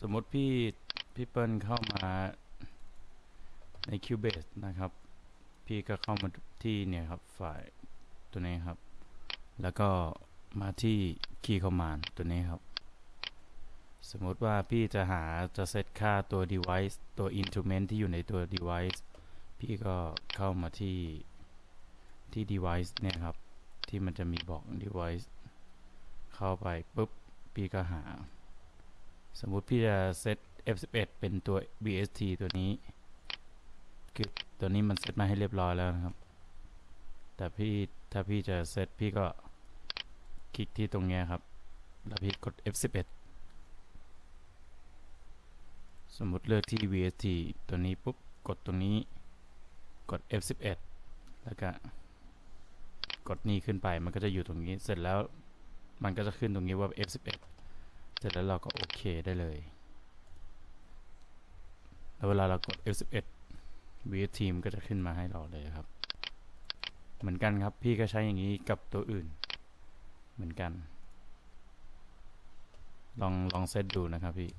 สมมติพี่พี่เปิ้ลเข้ามาใน Cubase นะครับ พี่ก็เข้ามาที่เนี่ยครับฝ่ายตัวนี้ครับ แล้วก็มาที่ Key Command ตัวนี้ครับ สมมติว่าพี่จะหาจะเซตค่าตัว device ตัว instrument ที่อยู่ในตัว device พี่ก็เข้ามาที่ที่ device เนี่ยครับ ที่มันจะมีบอก device เข้าไปปุ๊บ พี่ก็หา สมมุติพี่จะเซต F11 เป็นตัว BST ตัวนี้ คือตัวนี้มันเซตมาให้เรียบร้อยแล้วนะครับ แต่พี่ถ้าพี่จะเซตพี่ก็คลิกที่ตรงนี้ครับ แล้วพี่กด F11 สมมุติเลือกที่ VST ตัวนี้ปุ๊บ กดตรงนี้ กด F11 แล้วก็ กดนี้ขึ้นไป มันก็จะอยู่ตรงนี้ เสร็จแล้ว มันก็จะขึ้นตรงนี้ว่า F11 เสร็จแล้วเราก็โอเคได้เลย แล้วเวลาเรากด F11 VS Team ก็จะขึ้นมาให้เราเลยครับ เหมือนกันครับ พี่ก็ใช้อย่างนี้กับตัวอื่น เหมือนกัน ลองลองเซตดูนะครับพี่